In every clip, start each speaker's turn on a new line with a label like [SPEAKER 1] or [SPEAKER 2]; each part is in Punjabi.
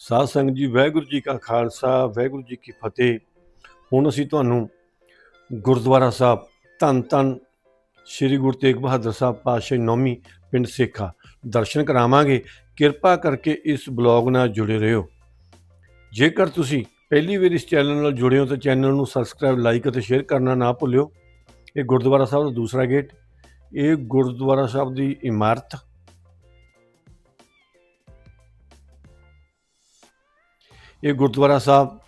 [SPEAKER 1] ਸਾਧ ਸੰਗਤ ਜੀ, ਵਾਹਿਗੁਰੂ ਜੀ ਕਾ ਖਾਲਸਾ, ਵਾਹਿਗੁਰੂ ਜੀ ਕੀ ਫਤਿਹ। ਹੁਣ ਅਸੀਂ ਤੁਹਾਨੂੰ ਗੁਰਦੁਆਰਾ ਸਾਹਿਬ ਧੰਨ ਧੰਨ ਸ੍ਰੀ ਗੁਰੂ ਤੇਗ ਬਹਾਦਰ ਸਾਹਿਬ ਪਾਤਸ਼ਾਹ ਨੌਮੀ ਪਿੰਡ ਸੇਖਾ ਦਰਸ਼ਨ ਕਰਾਵਾਂਗੇ। ਕਿਰਪਾ ਕਰਕੇ ਇਸ ਬਲੌਗ ਨਾਲ ਜੁੜੇ ਰਹੋ। ਜੇਕਰ ਤੁਸੀਂ ਪਹਿਲੀ ਵਾਰ ਇਸ ਚੈਨਲ ਨਾਲ ਜੁੜੇ ਹੋ, ਤਾਂ ਚੈਨਲ ਨੂੰ ਸਬਸਕ੍ਰਾਈਬ, ਲਾਈਕ ਅਤੇ ਸ਼ੇਅਰ ਕਰਨਾ ਨਾ ਭੁੱਲਿਓ। ਇਹ ਗੁਰਦੁਆਰਾ ਸਾਹਿਬ ਦਾ ਦੂਸਰਾ ਗੇਟ। ਇਹ ਗੁਰਦੁਆਰਾ ਸਾਹਿਬ ਦੀ ਇਮਾਰਤ ਇਹ ਗੁਰਦੁਆਰਾ ਸਾਹਿਬ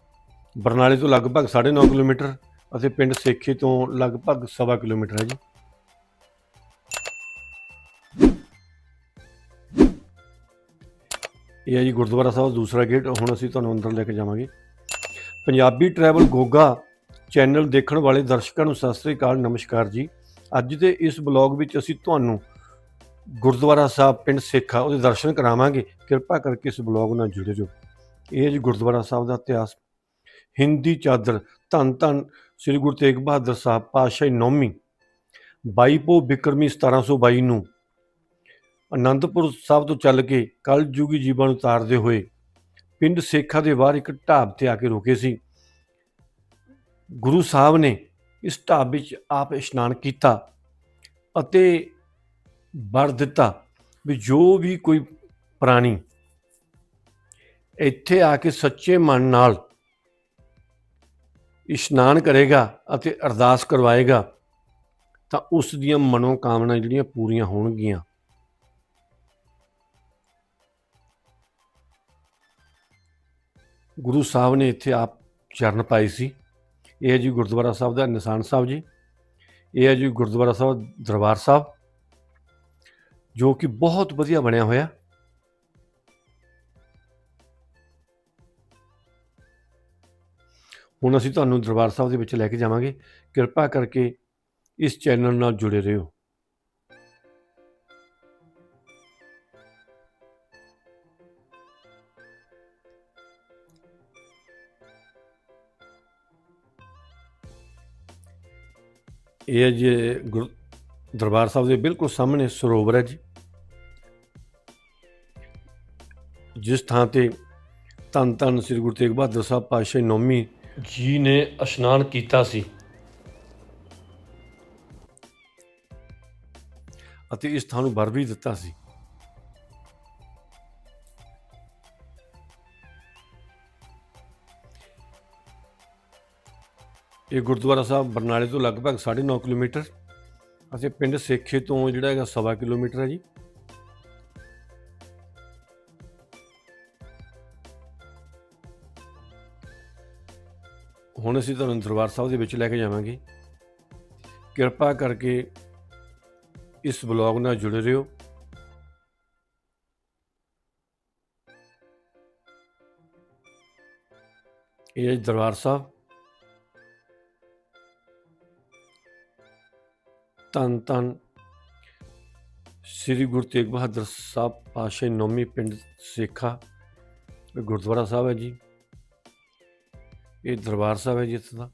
[SPEAKER 1] ਬਰਨਾਲੇ ਤੋਂ ਲਗਭਗ 9.5 ਕਿਲੋਮੀਟਰ ਅਤੇ ਪਿੰਡ ਸੇਖੇ ਤੋਂ ਲਗਭਗ 1.5 ਕਿਲੋਮੀਟਰ ਹੈ ਜੀ। ਇਹ ਹੈ ਜੀ ਗੁਰਦੁਆਰਾ ਸਾਹਿਬ, ਦੂਸਰਾ ਗੇਟ। ਹੁਣ ਅਸੀਂ ਤੁਹਾਨੂੰ ਅੰਦਰ ਲੈ ਕੇ ਜਾਵਾਂਗੇ। ਪੰਜਾਬੀ ਟਰੈਵਲ ਗੋਗਾ ਚੈਨਲ ਦੇਖਣ ਵਾਲੇ ਦਰਸ਼ਕਾਂ ਨੂੰ ਸਤਿ ਸ੍ਰੀ ਅਕਾਲ, ਨਮਸਕਾਰ ਜੀ। ਅੱਜ ਦੇ ਇਸ ਬਲੌਗ ਵਿੱਚ ਅਸੀਂ ਤੁਹਾਨੂੰ ਗੁਰਦੁਆਰਾ ਸਾਹਿਬ, ਪਿੰਡ ਸੇਖਾ ਉਹਦੇ ਦਰਸ਼ਨ ਕਰਾਵਾਂਗੇ। ਕਿਰਪਾ ਕਰਕੇ ਇਸ ਬਲੌਗ ਨਾਲ ਜੁੜੇ ਰਹੋ। ਇਹ ਜੀ ਗੁਰਦੁਆਰਾ ਸਾਹਿਬ ਦਾ ਇਤਿਹਾਸ। ਹਿੰਦੀ ਚਾਦਰ, ਧੰਨ ਧੰਨ ਸ੍ਰੀ ਗੁਰੂ ਤੇਗ ਬਹਾਦਰ ਸਾਹਿਬ ਪਾਤਸ਼ਾਹੀ ਨੌਵੀਂ 22 ਪੋ ਬਿਕਰਮੀ 1722 ਨੂੰ ਅਨੰਦਪੁਰ ਸਾਹਿਬ ਤੋਂ ਚੱਲ ਕੇ ਕਲਯੁਗੀ ਜੀਵਨ ਨੂੰ ਉਤਾਰਦੇ ਹੋਏ ਪਿੰਡ ਸੇਖਾ ਦੇ ਬਾਹਰ ਇੱਕ ਢਾਬ ਤੇ ਆ ਕੇ ਰੁਕੇ ਸੀ। ਗੁਰੂ ਸਾਹਿਬ ਨੇ ਇਸ ਢਾਬ ਵਿੱਚ ਆਪ ਇਸ਼ਨਾਨ ਕੀਤਾ ਅਤੇ ਵਰ ਦਿੱਤਾ ਵੀ ਜੋ ਵੀ ਕੋਈ ਪ੍ਰਾਣੀ ਇੱਥੇ ਆ ਕੇ ਸੱਚੇ ਮਨ ਨਾਲ ਇਸ਼ਨਾਨ ਕਰੇਗਾ ਅਤੇ ਅਰਦਾਸ ਕਰਵਾਏਗਾ, ਤਾਂ ਉਸ ਦੀਆਂ ਮਨੋ ਕਾਮਨਾ ਜਿਹੜੀਆਂ ਪੂਰੀਆਂ ਹੋਣਗੀਆਂ। ਗੁਰੂ ਸਾਹਿਬ ਨੇ ਇੱਥੇ ਆਪ ਚਰਨ ਪਾਈ ਸੀ। ਇਹ ਹੈ ਜੀ ਗੁਰਦੁਆਰਾ ਸਾਹਿਬ ਦਾ ਨਿਸ਼ਾਨ ਸਾਹਿਬ ਜੀ। ਇਹ ਹੈ ਜੀ ਗੁਰਦੁਆਰਾ ਸਾਹਿਬ ਦਰਬਾਰ ਸਾਹਿਬ, ਜੋ ਕਿ ਬਹੁਤ ਵਧੀਆ ਬਣਿਆ ਹੋਇਆ। ਹੁਣ ਅਸੀਂ ਤੁਹਾਨੂੰ ਦਰਬਾਰ ਸਾਹਿਬ ਦੇ ਵਿੱਚ ਲੈ ਕੇ ਜਾਵਾਂਗੇ। ਕਿਰਪਾ ਕਰਕੇ ਇਸ ਚੈਨਲ ਨਾਲ ਜੁੜੇ ਰਹੋ। ਇਹ ਜੇ ਗੁਰ, ਦਰਬਾਰ ਸਾਹਿਬ ਦੇ ਬਿਲਕੁਲ ਸਾਹਮਣੇ ਸਰੋਵਰ ਹੈ ਜੀ। ਜਿਸ ਥਾਂ ਤੇ ਧੰਨ ਧੰਨ ਸ੍ਰੀ ਗੁਰੂ ਤੇਗ ਬਹਾਦਰ ਸਾਹਿਬ ਪਾਤਸ਼ਾਹੀ ਨੌਮੀ ਜੀ ਨੇ ਇਸ਼ਨਾਨ ਕੀਤਾ ਸੀ। ਅਤੇ ਇਸ ਥਾਂ ਨੂੰ ਵਰ ਵੀ ਦਿੱਤਾ ਸੀ। ਇਹ ਗੁਰਦੁਆਰਾ ਸਾਹਿਬ ਬਰਨਾਲੇ ਤੋਂ ਲਗਭਗ 9.5 ਕਿਲੋਮੀਟਰ ਅਤੇ ਪਿੰਡ ਸੇਖੇ ਤੋਂ ਜਿਹੜਾ ਹੈਗਾ 1.5 ਕਿਲੋਮੀਟਰ ਹੈ ਜੀ। ਹੁਣ ਅਸੀਂ ਤੁਹਾਨੂੰ ਦਰਬਾਰ ਸਾਹਿਬ ਦੇ ਵਿੱਚ ਲੈ ਕੇ ਜਾਵਾਂਗੇ। ਕਿਰਪਾ ਕਰਕੇ ਇਸ ਬਲੌਗ ਨਾਲ ਜੁੜੇ ਰਹੋ। ਇਹ ਹੈ ਦਰਬਾਰ ਸਾਹਿਬ। ਧੰਨ ਧੰਨ ਸ੍ਰੀ ਗੁਰੂ ਤੇਗ ਬਹਾਦਰ ਸਾਹਿਬ ਪਾਤਸ਼ਾਹੀ ਨੌਮੀ ਪਿੰਡ ਸੇਖਾ ਗੁਰਦੁਆਰਾ ਸਾਹਿਬ ਹੈ ਜੀ। ਇਹ ਦਰਬਾਰ ਸਾਹਿਬ ਹੈ ਜੀ ਇੱਥੇ ਦਾ,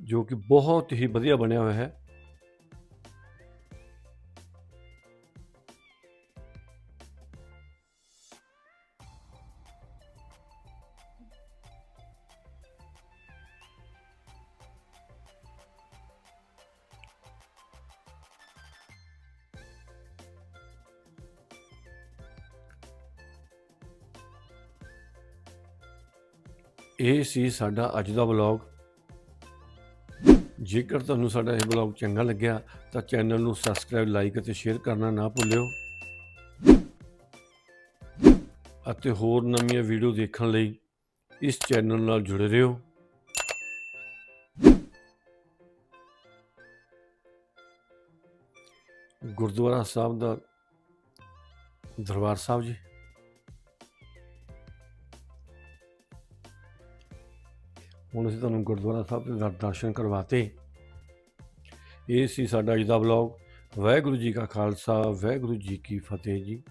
[SPEAKER 1] ਜੋ ਕਿ ਬਹੁਤ ਹੀ ਵਧੀਆ ਬਣਿਆ ਹੋਇਆ ਹੈ। ਇਹ ਸੀ ਸਾਡਾ ਅੱਜ ਦਾ ਵਲੌਗ ਜੇਕਰ ਤੁਹਾਨੂੰ ਸਾਡਾ ਇਹ ਵਲੌਗ ਚੰਗਾ ਲੱਗਿਆ, ਤਾਂ ਚੈਨਲ ਨੂੰ ਸਬਸਕ੍ਰਾਈਬ ਲਾਈਕ ਅਤੇ ਸ਼ੇਅਰ ਕਰਨਾ ਨਾ ਭੁੱਲਿਓ। ਅਤੇ ਹੋਰ ਨਵੀਆਂ ਵੀਡੀਓ ਦੇਖਣ ਲਈ ਇਸ ਚੈਨਲ ਨਾਲ ਜੁੜੇ ਰਹੋ। ਗੁਰਦੁਆਰਾ ਸਾਹਿਬ ਦਾ ਦਰਬਾਰ ਸਾਹਿਬ ਜੀ। ਹੁਣ ਅਸੀਂ ਤੁਹਾਨੂੰ ਗੁਰਦੁਆਰਾ ਸਾਹਿਬ ਦੇ ਦਰ- ਦਰਸ਼ਨ ਕਰਵਾਤੇ। ਇਹ ਸੀ ਸਾਡਾ ਅੱਜ ਦਾ ਵਲੌਗ ਵਾਹਿਗੁਰੂ ਜੀ ਕਾ ਖਾਲਸਾ, ਵਾਹਿਗੁਰੂ ਜੀ ਕੀ ਫਤਿਹ ਜੀ।